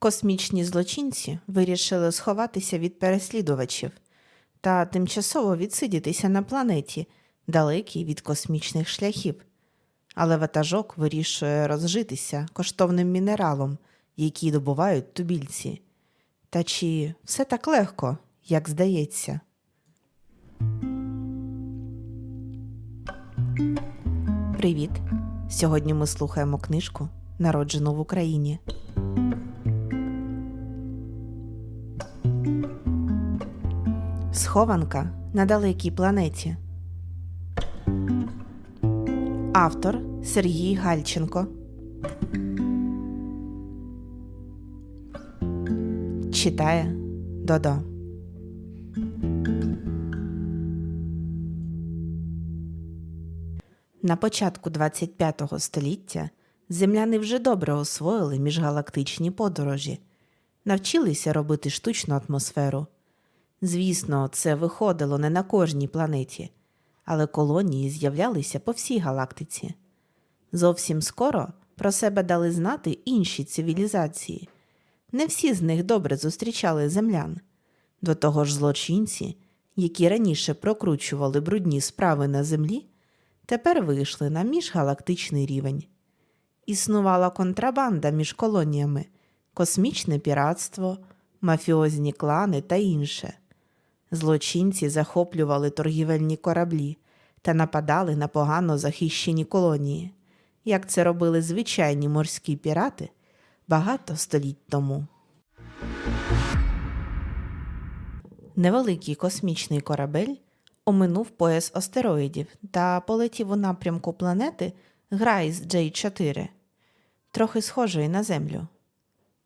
Космічні злочинці вирішили сховатися від переслідувачів та тимчасово відсидітися на планеті, далекій від космічних шляхів. Але ватажок вирішує розжитися коштовним мінералом, який добувають тубільці. Та чи все так легко, як здається? Привіт! Сьогодні ми слухаємо книжку Народжену в Україні. Схованка на далекій планеті. Автор Сергій Гальченко. Читає Додо. На початку 25-го століття земляни вже добре освоїли міжгалактичні подорожі, навчилися робити штучну атмосферу. Звісно, це виходило не на кожній планеті, але колонії з'являлися по всій галактиці. Зовсім скоро про себе дали знати інші цивілізації. Не всі з них добре зустрічали землян. До того ж, злочинці, які раніше прокручували брудні справи на землі, тепер вийшли на міжгалактичний рівень. Існувала контрабанда між колоніями, космічне піратство, мафіозні клани та інше. Злочинці захоплювали торгівельні кораблі та нападали на погано захищені колонії, як це робили звичайні морські пірати багато століть тому. Невеликий космічний корабель оминув пояс астероїдів та полетів у напрямку планети Грайс J4, трохи схожої на Землю.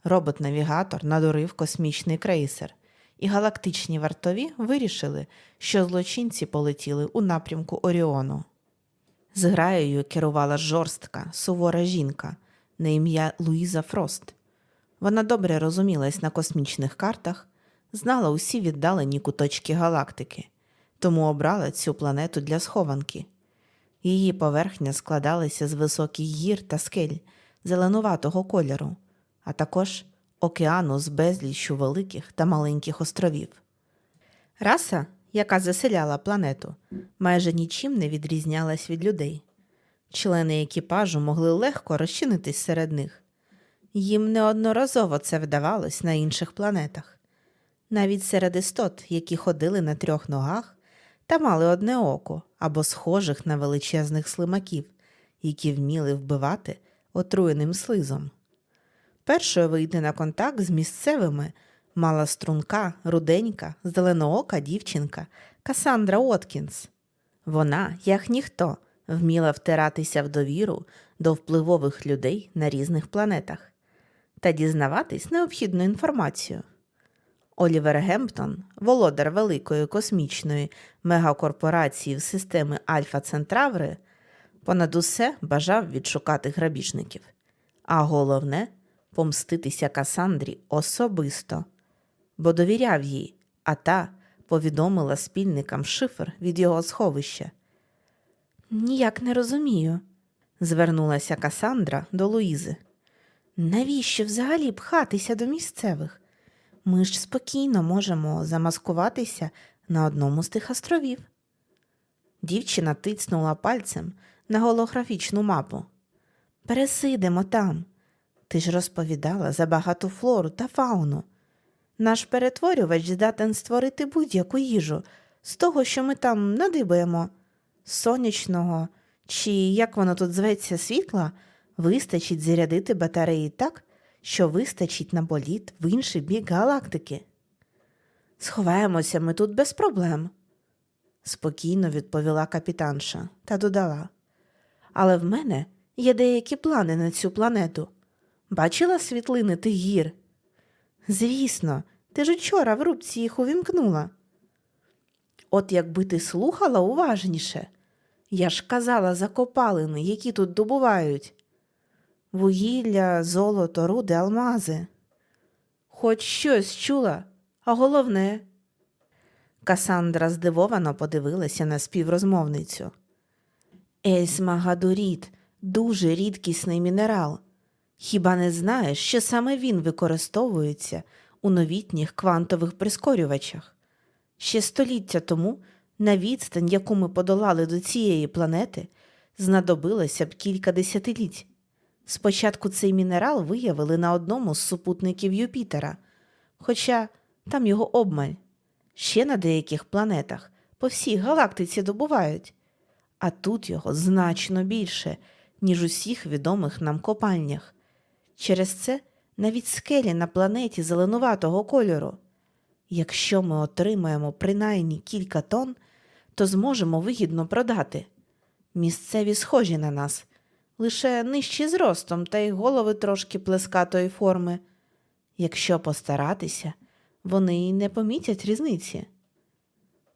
Робот-навігатор надурив космічний крейсер, і галактичні вартові вирішили, що злочинці полетіли у напрямку Оріону. З граєю керувала жорстка, сувора жінка на ім'я Луїза Фрост. Вона добре розумілась на космічних картах, знала усі віддалені куточки галактики, тому обрала цю планету для схованки. Її поверхня складалася з високих гір та скель зеленуватого кольору, а також океану з безліччю великих та маленьких островів. Раса, яка заселяла планету, майже нічим не відрізнялась від людей. Члени екіпажу могли легко розчинитись серед них. Їм неодноразово це вдавалось на інших планетах, навіть серед істот, які ходили на трьох ногах та мали одне око або схожих на величезних слимаків, які вміли вбивати отруєним слизом. Першою вийти на контакт з місцевими мала струнка, руденька, зеленоока дівчинка Касандра Откінс. Вона, як ніхто, вміла втиратися в довіру до впливових людей на різних планетах та дізнаватись необхідну інформацію. Олівер Гемптон, володар великої космічної мегакорпорації в системи Альфа Центраври, понад усе бажав відшукати грабіжників, а головне помститися Касандрі особисто, бо довіряв їй, а та повідомила спільникам шифр від його сховища. Ніяк не розумію, звернулася Касандра до Луїзи. Навіщо взагалі пхатися до місцевих? Ми ж спокійно можемо замаскуватися на одному з тих островів. Дівчина тицнула пальцем на голографічну мапу. Пересидимо там. Ти ж розповідала за багату флору та фауну. Наш перетворювач здатен створити будь-яку їжу з того, що ми там надибаємо. Сонячного, чи як воно тут зветься, світла, вистачить зарядити батареї так, що вистачить на політ в інший бік галактики. Сховаємося ми тут без проблем, спокійно відповіла капітанша та додала. Але в мене є деякі плани на цю планету. Бачила світлини тих гір? Звісно, ти ж учора в рубці їх увімкнула. От якби ти слухала уважніше, я ж казала за копалини, які тут добувають. Вугілля, золото, руди, алмази. Хоч щось чула, а головне. Касандра здивовано подивилася на співрозмовницю. Ельсмагадуріт дуже рідкісний мінерал. Хіба не знаєш, що саме він використовується у новітніх квантових прискорювачах? Ще століття тому на відстань, яку ми подолали до цієї планети, знадобилося б кілька десятиліть. Спочатку цей мінерал виявили на одному з супутників Юпітера, хоча там його обмаль. Ще на деяких планетах по всій галактиці добувають, а тут його значно більше, ніж усіх відомих нам копальнях. Через це навіть скелі на планеті зеленуватого кольору. Якщо ми отримаємо принаймні кілька тонн, то зможемо вигідно продати. Місцеві схожі на нас, лише нижчі зростом та й голови трошки плескатої форми. Якщо постаратися, вони й не помітять різниці.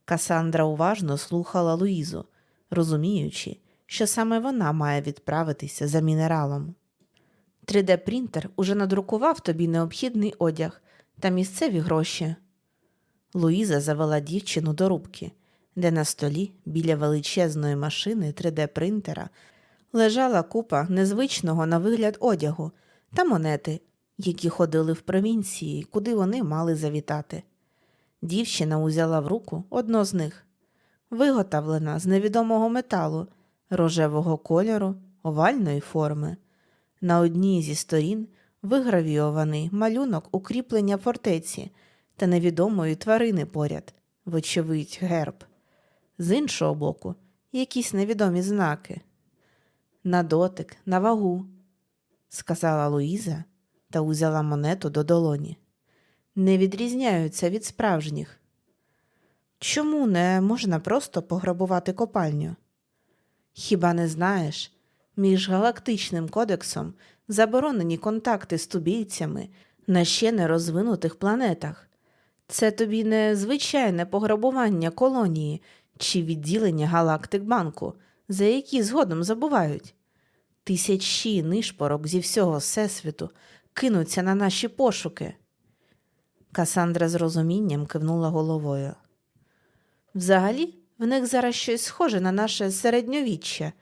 Касандра уважно слухала Луїзу, розуміючи, що саме вона має відправитися за мінералом. 3D-принтер уже надрукував тобі необхідний одяг та місцеві гроші. Луїза завела дівчину до рубки, де на столі біля величезної машини 3D-принтера лежала купа незвичного на вигляд одягу та монети, які ходили в провінції, куди вони мали завітати. Дівчина узяла в руку одну з них, виготовлена з невідомого металу, рожевого кольору, овальної форми. На одній зі сторін вигравійований малюнок укріплення фортеці та невідомої тварини поряд, вочевидь, герб. З іншого боку, якісь невідомі знаки. На дотик, на вагу, сказала Луїза та узяла монету до долоні. Не відрізняються від справжніх. Чому не можна просто пограбувати копальню? Хіба не знаєш, між галактичним кодексом заборонені контакти з тубільцями на ще не розвинутих планетах. Це тобі не звичайне пограбування колонії чи відділення галактик банку, за які згодом забувають. Тисячі нишпорок зі всього всесвіту кинуться на наші пошуки. Касандра з розумінням кивнула головою. Взагалі, в них зараз щось схоже на наше середньовіччя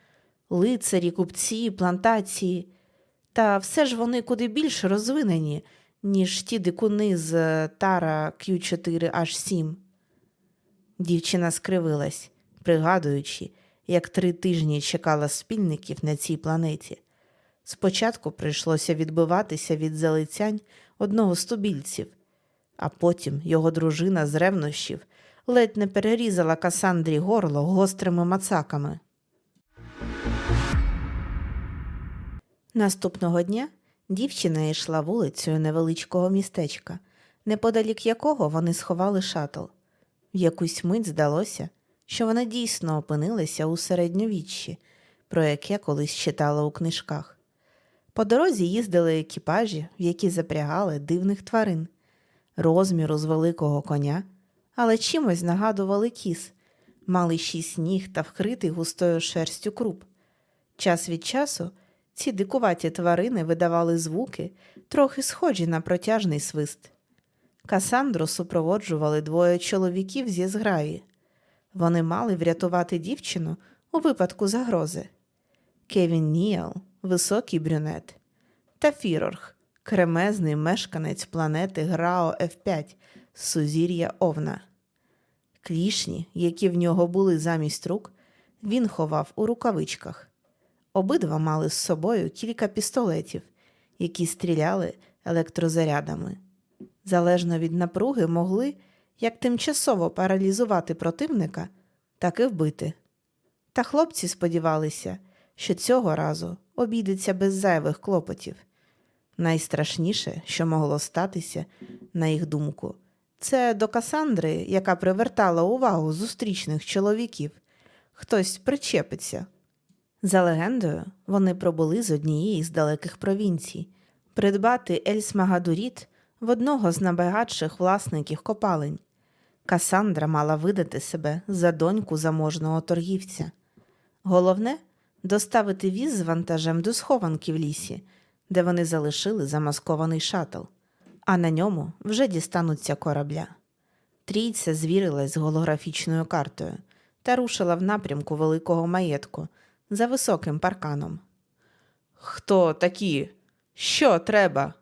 лицарі, купці, плантації. Та все ж вони куди більш розвинені, ніж ті дикуни з е, Тара Q4H7. Дівчина скривилась, пригадуючи, як три тижні чекала спільників на цій планеті. Спочатку прийшлося відбиватися від залицянь одного з тубільців, а потім його дружина з ревнощів ледь не перерізала Касандрі горло гострими мацаками. Наступного дня дівчина йшла вулицею невеличкого містечка, неподалік якого вони сховали шатл. В якусь мить здалося, що вона дійсно опинилася у середньовіччі, про яке колись читала у книжках. По дорозі їздили екіпажі, в які запрягали дивних тварин, розміру з великого коня, але чимось нагадували кіз, мали шість ніг та вкритий густою шерстю круп. Час від часу ці дикуваті тварини видавали звуки, трохи схожі на протяжний свист. Касандру супроводжували двоє чоловіків зі зграї. Вони мали врятувати дівчину у випадку загрози. Кевін Ніел, високий брюнет, та Фірорг, кремезний мешканець планети Грао F5 з сузір'я Овна. Клішні, які в нього були замість рук, він ховав у рукавичках. Обидва мали з собою кілька пістолетів, які стріляли електрозарядами. Залежно від напруги, могли як тимчасово паралізувати противника, так і вбити. Та хлопці сподівалися, що цього разу обійдеться без зайвих клопотів. Найстрашніше, що могло статися, на їх думку, це до Касандри, яка привертала увагу зустрічних чоловіків. Хтось причепиться. За легендою, вони пробули з однієї з далеких провінцій придбати Ельсмагадуріт в одного з найбагатших власників копалень. Касандра мала видати себе за доньку заможного торгівця. Головне доставити віз з вантажем до схованки в лісі, де вони залишили замаскований шатл, а на ньому вже дістануться корабля. Трійця звірилась з голографічною картою та рушила в напрямку великого маєтку за високим парканом. Хто такі? Що треба?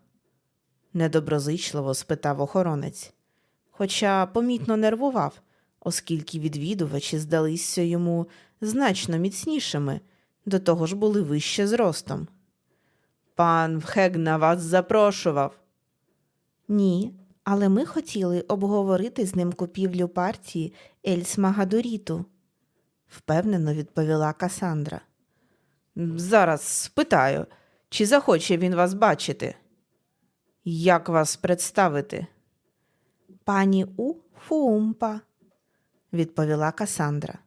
недоброзичливо спитав охоронець, хоча помітно нервував, оскільки відвідувачі здалися йому значно міцнішими, до того ж були вище зростом. Пан Вхегна вас запрошував. Ні, але ми хотіли обговорити з ним купівлю партії Ельс Магадоріту, впевнено відповіла Касандра. Зараз спитаю, чи захоче він вас бачити? Як вас представити? Пані У Фумпа, відповіла Касандра.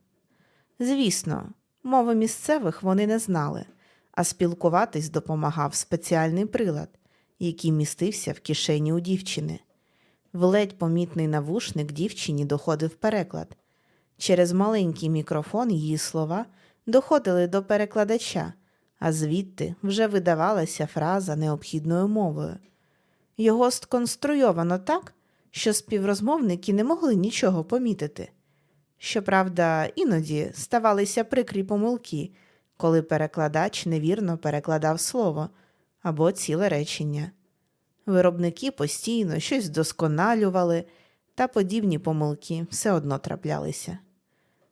Звісно, мови місцевих вони не знали, а спілкуватись допомагав спеціальний прилад, який містився в кишені у дівчини. В ледь помітний навушник дівчині доходив переклад. Через маленький мікрофон її слова доходили до перекладача, а звідти вже видавалася фраза необхідною мовою. Його сконструйовано так, що співрозмовники не могли нічого помітити. Щоправда, іноді ставалися прикрі помилки, коли перекладач невірно перекладав слово або ціле речення. Виробники постійно щось вдосконалювали, та подібні помилки все одно траплялися.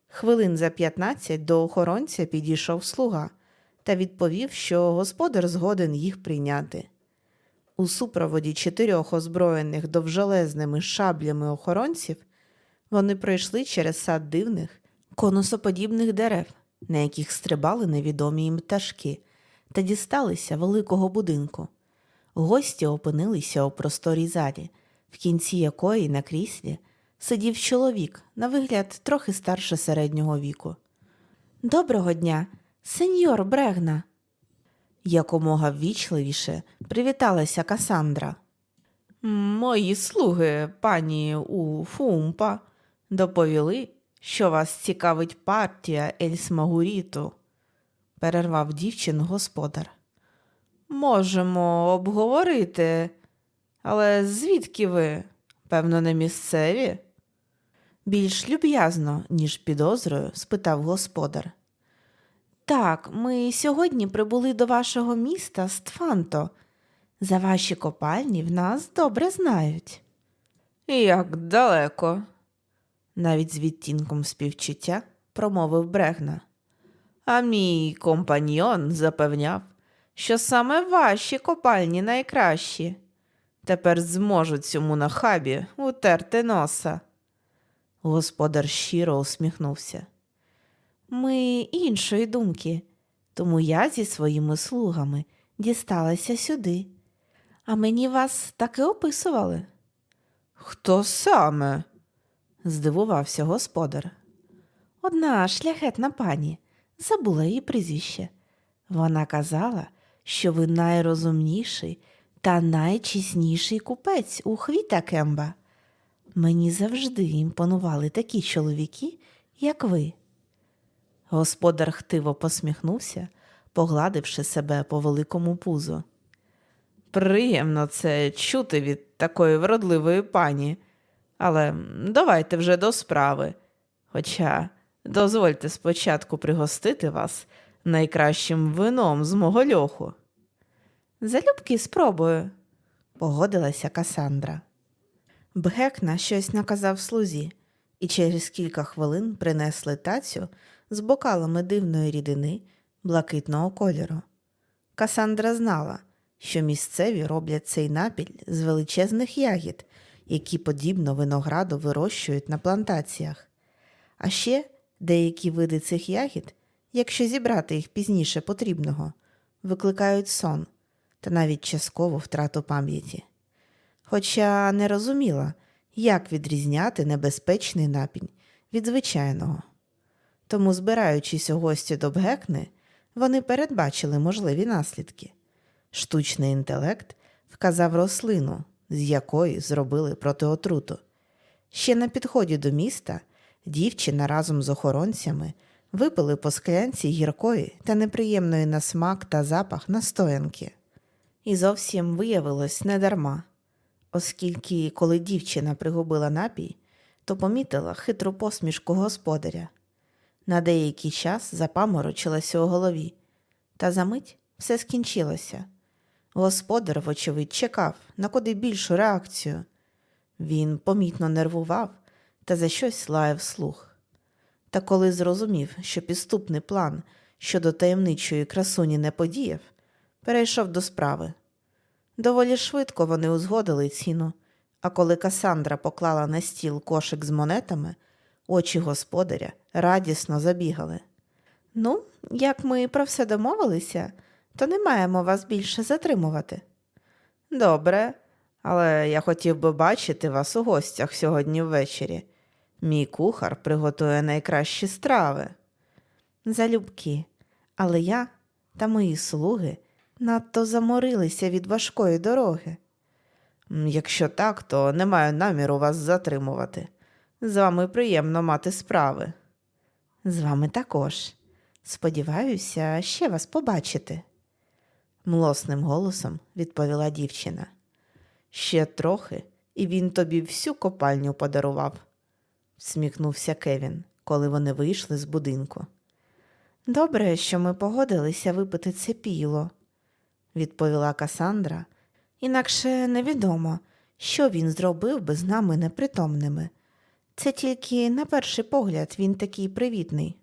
Хвилин за 15 до охоронця підійшов слуга та відповів, що господар згоден їх прийняти. У супроводі чотирьох озброєних довжелезними шаблями охоронців вони пройшли через сад дивних, конусоподібних дерев, на яких стрибали невідомі їм пташки, та дісталися великого будинку. Гості опинилися у просторій залі, в кінці якої на кріслі сидів чоловік, на вигляд трохи старше середнього віку. Доброго дня, сеньор Брегна. Якомога ввічливіше привіталася Касандра. Мої слуги, пані у Фумпа, доповіли, що вас цікавить партія Ельсмагуріту, перервав дівчину господар. Можемо обговорити, але звідки ви? Певно, не місцеві? Більш люб'язно, ніж підозрою, спитав господар. Так, ми сьогодні прибули до вашого міста з Тфанто. За ваші копальні в нас добре знають. Як далеко, навіть з відтінком співчуття промовив Брегна. А мій компаньйон запевняв, що саме ваші копальні найкращі. Тепер зможуть цьому нахабі утерти носа. Господар щиро усміхнувся. Ми іншої думки, тому я зі своїми слугами дісталася сюди. А мені вас таки описували. Хто саме? здивувався господар. Одна шляхетна пані забула її прізвище. Вона казала, що ви найрозумніший та найчесніший купець у Хвітакемба. Мені завжди імпонували такі чоловіки, як ви. Господар хтиво посміхнувся, погладивши себе по великому пузу. Приємно це чути від такої вродливої пані, але давайте вже до справи. Хоча дозвольте спочатку пригостити вас найкращим вином з мого льоху. Залюбки спробую, погодилася Касандра. Бгекна щось наказав слузі, і через кілька хвилин принесли тацю з бокалами дивної рідини блакитного кольору. Касандра знала, що місцеві роблять цей напіль з величезних ягід, які подібно винограду вирощують на плантаціях. А ще деякі види цих ягід, якщо зібрати їх пізніше потрібного, викликають сон та навіть часткову втрату пам'яті. Хоча не розуміла, як відрізняти небезпечний напінь від звичайного. Тому, збираючись у гості до Бгекни, вони передбачили можливі наслідки. Штучний інтелект вказав рослину, з якої зробили протиотруту. Ще на підході до міста дівчина разом з охоронцями випили по склянці гіркої та неприємної на смак та запах настоянки. І зовсім виявилось недарма, оскільки, коли дівчина пригубила напій, то помітила хитру посмішку господаря. На деякий час запаморочилася у голові, та за мить все скінчилося. Господар, вочевидь, чекав на куди більшу реакцію. Він помітно нервував та за щось лаяв слух. Та коли зрозумів, що підступний план щодо таємничої красуні не подіяв, перейшов до справи. Доволі швидко вони узгодили ціну, а коли Касандра поклала на стіл кошик з монетами, очі господаря радісно забігали. Ну, як ми про все домовилися, то не маємо вас більше затримувати. Добре, але я хотів би бачити вас у гостях сьогодні ввечері. Мій кухар приготує найкращі страви. Залюбки, але я та мої слуги надто заморилися від важкої дороги. Якщо так, то не маю наміру вас затримувати. З вами приємно мати справи. З вами також. Сподіваюся, ще вас побачити. Млосним голосом відповіла дівчина. Ще трохи, і він тобі всю копальню подарував, всміхнувся Кевін, коли вони вийшли з будинку. Добре, що ми погодилися випити це піло, відповіла Касандра. Інакше невідомо, що він зробив би з нами непритомними. Це тільки на перший погляд він такий привітний.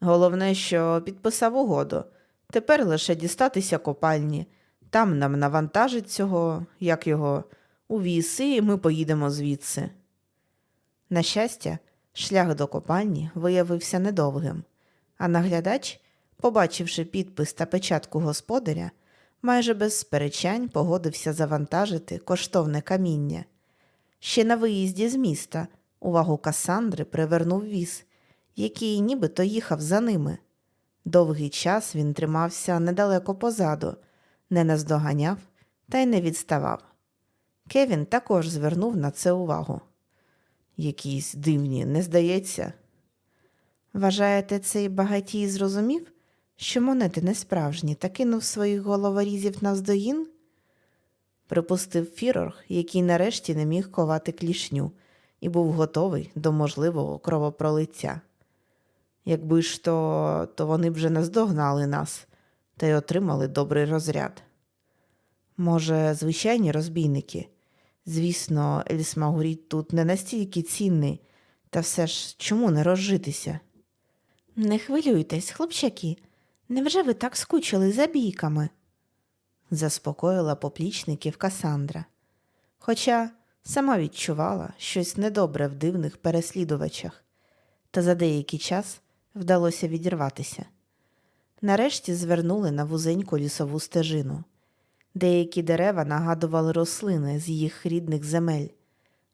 Головне, що підписав угоду. Тепер лише дістатися копальні. Там нам навантажить цього, як його, у віз, і ми поїдемо звідси. На щастя, шлях до копальні виявився недовгим, а наглядач, побачивши підпис та печатку господаря, майже без сперечань погодився завантажити коштовне каміння. Ще на виїзді з міста увагу Касандри привернув віз, який нібито їхав за ними. Довгий час він тримався недалеко позаду, не наздоганяв та й не відставав. Кевін також звернув на це увагу. Якісь дивні, не здається. Вважаєте, цей багатій зрозумів, що монети не справжні, та кинув своїх головорізів навздоїн? Припустив Фірорг, який нарешті не міг ковати клішню і був готовий до можливого кровопролиття. Якби ж то, то вони б вже наздогнали нас та й отримали добрий розряд. Може, звичайні розбійники? Звісно, Елісмагуріт тут не настільки цінний, та все ж чому не розжитися? Не хвилюйтесь, хлопчаки, невже ви так скучили за бійками? заспокоїла поплічників Касандра. Хоча сама відчувала щось недобре в дивних переслідувачах, та за деякий час вдалося відірватися. Нарешті звернули на вузеньку лісову стежину. Деякі дерева нагадували рослини з їх рідних земель,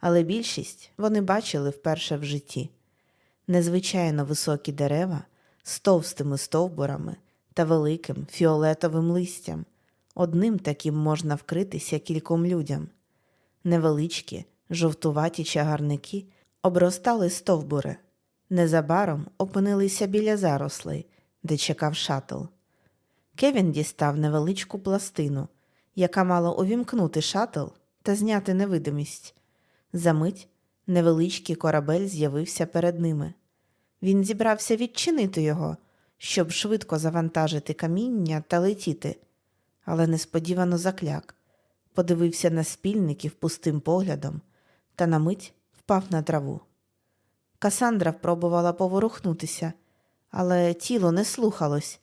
але більшість вони бачили вперше в житті. Незвичайно високі дерева з товстими стовбурами та великим фіолетовим листям. Одним таким можна вкритися кільком людям. Невеличкі, жовтуваті чагарники обростали стовбури. Незабаром опинилися біля зарослей, де чекав шатл. Кевін дістав невеличку пластину, яка мала увімкнути шатл та зняти невидимість. Замить невеличкий корабель з'явився перед ними. Він зібрався відчинити його, щоб швидко завантажити каміння та летіти, але несподівано закляк, подивився на спільників пустим поглядом та на мить впав на траву. Касандра пробувала поворухнутися, але тіло не слухалось.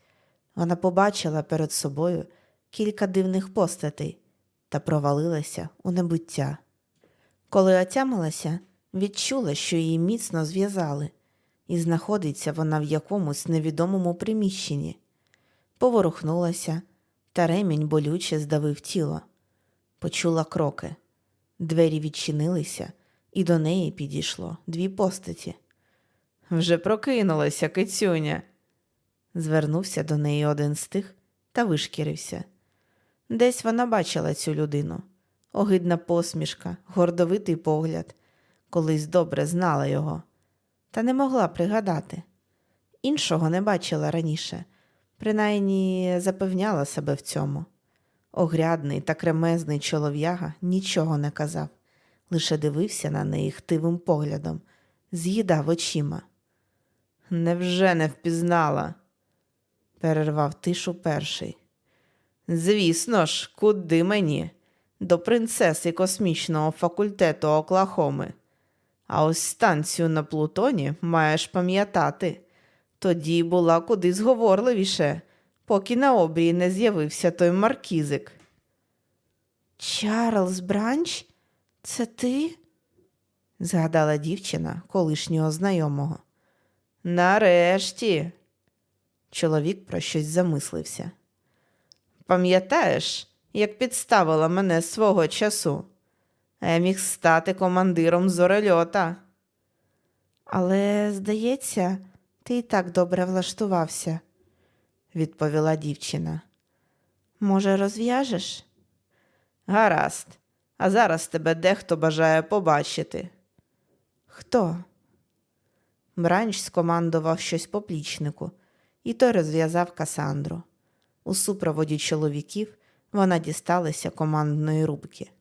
Вона побачила перед собою кілька дивних постатей та провалилася у небуття. Коли отямилася, відчула, що її міцно зв'язали, і знаходиться вона в якомусь невідомому приміщенні. Поворухнулася, та ремінь болюче здавив тіло. Почула кроки. Двері відчинилися, і до неї підійшло дві постаті. Вже прокинулася кицюня. Звернувся до неї один з тих та вишкірився. Десь вона бачила цю людину. Огидна посмішка, гордовитий погляд, колись добре знала його, та не могла пригадати. Іншого не бачила раніше, принаймні запевняла себе в цьому. Огрядний та кремезний чолов'яга нічого не казав, лише дивився на неї хтивим поглядом, з'їдав очима. Невже не впізнала? перервав тишу перший. Звісно ж, куди мені? До принцеси космічного факультету Оклахоми. А ось станцію на Плутоні маєш пам'ятати. Тоді була куди зговорливіше, поки на обрії не з'явився той маркізик. Чарльз Бранч, це ти? згадала дівчина колишнього знайомого. Нарешті. Чоловік про щось замислився. Пам'ятаєш, як підставила мене свого часу? А Я міг стати командиром зорельота. Але, здається, ти і так добре влаштувався, відповіла дівчина. Може, розв'яжеш? Гаразд, а зараз тебе дехто бажає побачити. Хто? Бранч скомандував щось поплічнику, і той розв'язав Касандру. У супроводі чоловіків вона дісталася командної рубки.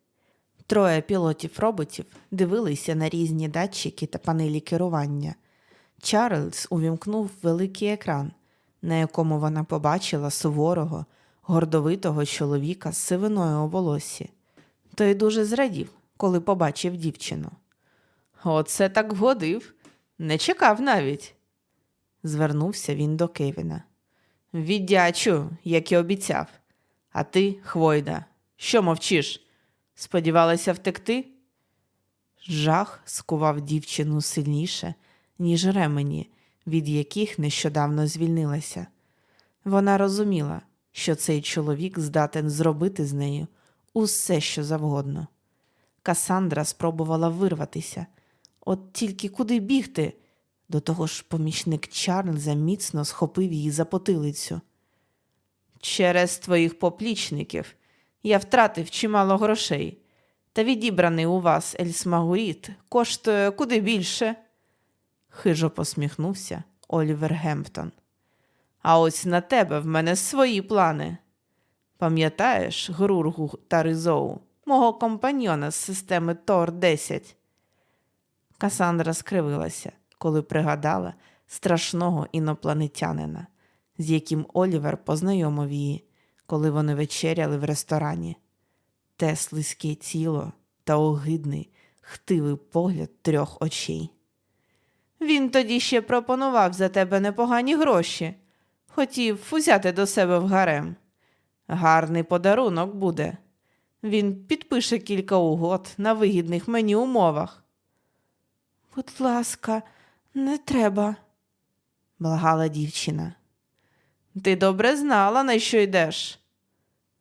Троє пілотів роботів дивилися на різні датчики та панелі керування. Чарльз увімкнув великий екран, на якому вона побачила суворого, гордовитого чоловіка з сивиною у волосі. Той дуже зрадів, коли побачив дівчину. Оце так вгодив, не чекав навіть. Звернувся він до Кевіна. Віддячу, як і обіцяв. А ти, Хвойда, що мовчиш? Сподівалася втекти? Жах скував дівчину сильніше, ніж ремені, від яких нещодавно звільнилася. Вона розуміла, що цей чоловік здатен зробити з нею усе, що завгодно. Касандра спробувала вирватися, от тільки куди бігти. До того ж, помічник Чарльза міцно схопив її за потилицю. Через твоїх поплічників я втратив чимало грошей, та відібраний у вас Ельсмагуріт коштує куди більше. Хижо посміхнувся Олівер Гемптон. А ось на тебе в мене свої плани. Пам'ятаєш Грургу та Ризоу, мого компаньйона з системи Тор 10 Касандра скривилася, коли пригадала страшного інопланетянина, з яким Олівер познайомив її, коли вони вечеряли в ресторані. Те слизьке тіло та огидний, хтивий погляд трьох очей. Він тоді ще пропонував за тебе непогані гроші, хотів узяти до себе в гарем. Гарний подарунок буде. Він підпише кілька угод на вигідних мені умовах. Будь ласка, не треба, благала дівчина. Ти добре знала, на що йдеш?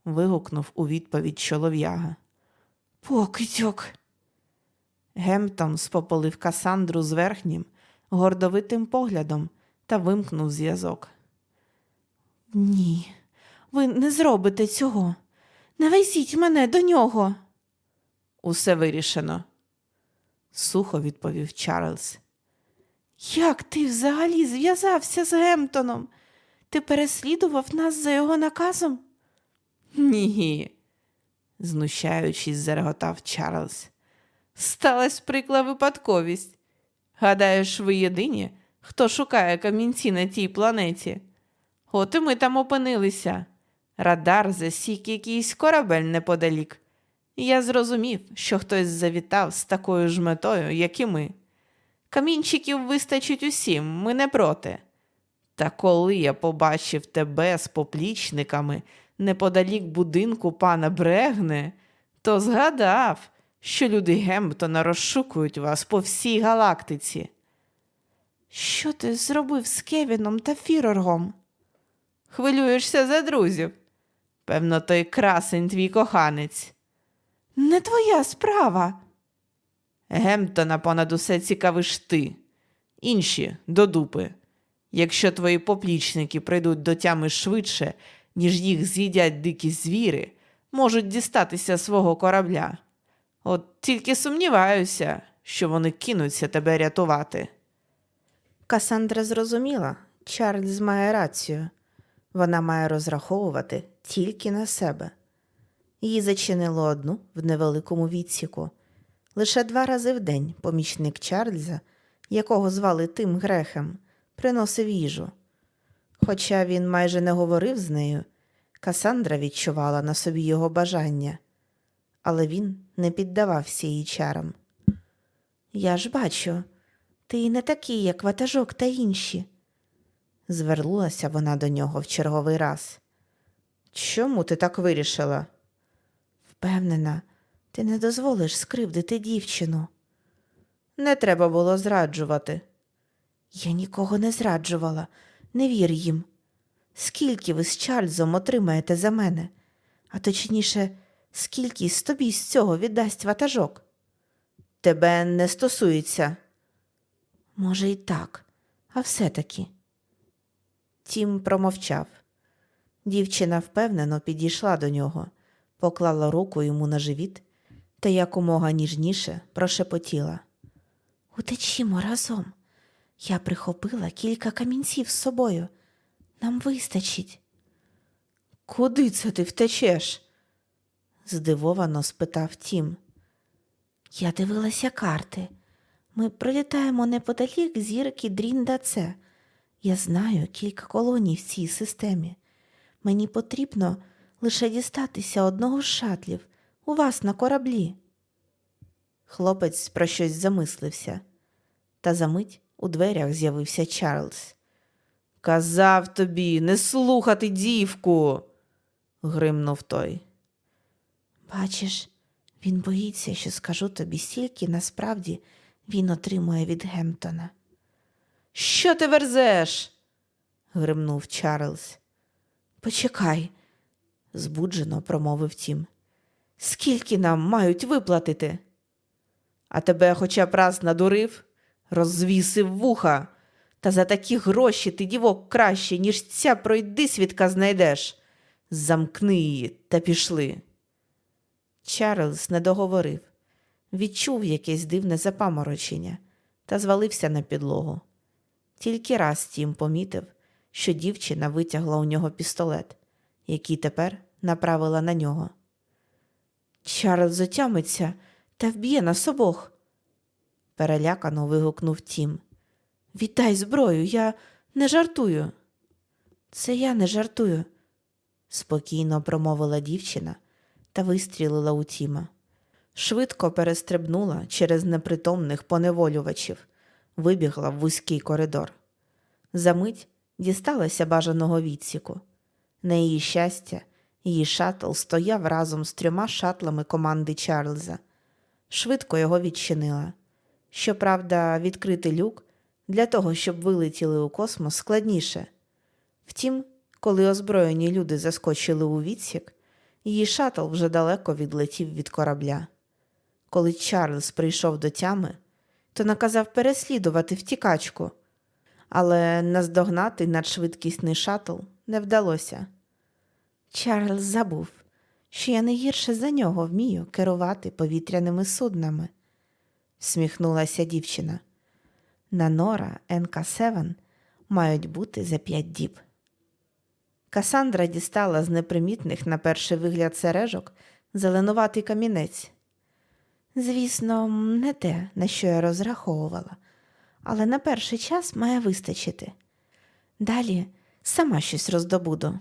вигукнув у відповідь чолов'яга. Покидьок. Гемптон спополив Касандру з верхнім, гордовитим поглядом та вимкнув зв'язок. Ні, ви не зробите цього. Не везіть мене до нього. Усе вирішено, сухо відповів Чарльз. Як ти взагалі зв'язався з Гемптоном? Ти переслідував нас за його наказом? Ні, знущаючись, зареготав Чарльз. Сталась прикла випадковість. Гадаєш, ви єдині, хто шукає камінці на тій планеті? От і ми там опинилися. Радар засік якийсь корабель неподалік. Я зрозумів, що хтось завітав з такою ж метою, як і ми. Камінчиків вистачить усім, ми не проти. Та коли я побачив тебе з поплічниками неподалік будинку пана Брегне, то згадав, що люди Гемптона розшукують вас по всій галактиці. Що ти зробив з Кевіном та Фіроргом? Хвилюєшся за друзів. Певно, той красень твій коханець. Не твоя справа. Гемптона понад усе цікавиш ти. Інші до дупи. Якщо твої поплічники прийдуть до тями швидше, ніж їх з'їдять дикі звіри, можуть дістатися свого корабля. От тільки сумніваюся, що вони кинуться тебе рятувати. Касандра зрозуміла, Чарльз має рацію. Вона має розраховувати тільки на себе. Її зачинило одну в невеликому відсіку. Лише два рази в день помічник Чарльза, якого звали Тим Грехем, приносив їжу. Хоча він майже не говорив з нею, Касандра відчувала на собі його бажання, але він не піддавався її чарам. Я ж бачу, ти не такий, як ватажок та інші. Звернулася вона до нього в черговий раз. Чому ти так вирішила? Впевнена, ти не дозволиш скривдити дівчину. Не треба було зраджувати. Я нікого не зраджувала, не вір їм. Скільки ви з Чарльзом отримаєте за мене, а точніше, скільки з тобі з цього віддасть ватажок? Тебе не стосується. Може, і так, а все-таки. Тім промовчав. Дівчина впевнено підійшла до нього, поклала руку йому на живіт та якомога ніжніше прошепотіла. Утечімо разом. Я прихопила кілька камінців з собою. Нам вистачить. Куди це ти втечеш? здивовано спитав Тім. Я дивилася карти. Ми пролітаємо неподалік зірки Дріндаце. Я знаю кілька колоній в цій системі. Мені потрібно лише дістатися одного з шатлів у вас на кораблі. Хлопець про щось замислився, та за мить у дверях з'явився Чарльз. Казав тобі не слухати дівку. гримнув той. Бачиш, він боїться, що скажу тобі стільки насправді він отримує від Гемптона. Що ти верзеш? гримнув Чарльз. Почекай, збуджено промовив тім. Скільки нам мають виплатити? А тебе хоча б раз надурив, розвісив вуха. Та за такі гроші ти дівок краще, ніж ця пройди свідка знайдеш. Замкни її та пішли. Чарльз не договорив, відчув якесь дивне запаморочення та звалився на підлогу. Тільки раз Тім помітив, що дівчина витягла у нього пістолет, який тепер направила на нього. Чарльз отямиться та вб'є нас обох. Перелякано вигукнув Тім. Віддай зброю, я не жартую. Це я не жартую, спокійно промовила дівчина та вистрілила у Тіма. Швидко перестрибнула через непритомних поневолювачів, вибігла в вузький коридор. Замить дісталася бажаного відсіку. На її щастя, її шатл стояв разом з трьома шатлами команди Чарльза. Швидко його відчинила. Щоправда, відкрити люк для того, щоб вилетіли у космос, складніше. Втім, коли озброєні люди заскочили у відсік, її шатл вже далеко відлетів від корабля. Коли Чарльз прийшов до тями, то наказав переслідувати втікачку, але наздогнати надшвидкісний шатл не вдалося. Чарльз забув, що я не гірше за нього вмію керувати повітряними суднами, всміхнулася дівчина. На Нора НК-7 мають бути за п'ять діб. Касандра дістала з непримітних на перший вигляд сережок зеленуватий камінець. Звісно, не те, на що я розраховувала, але на перший час має вистачити. Далі сама щось роздобуду.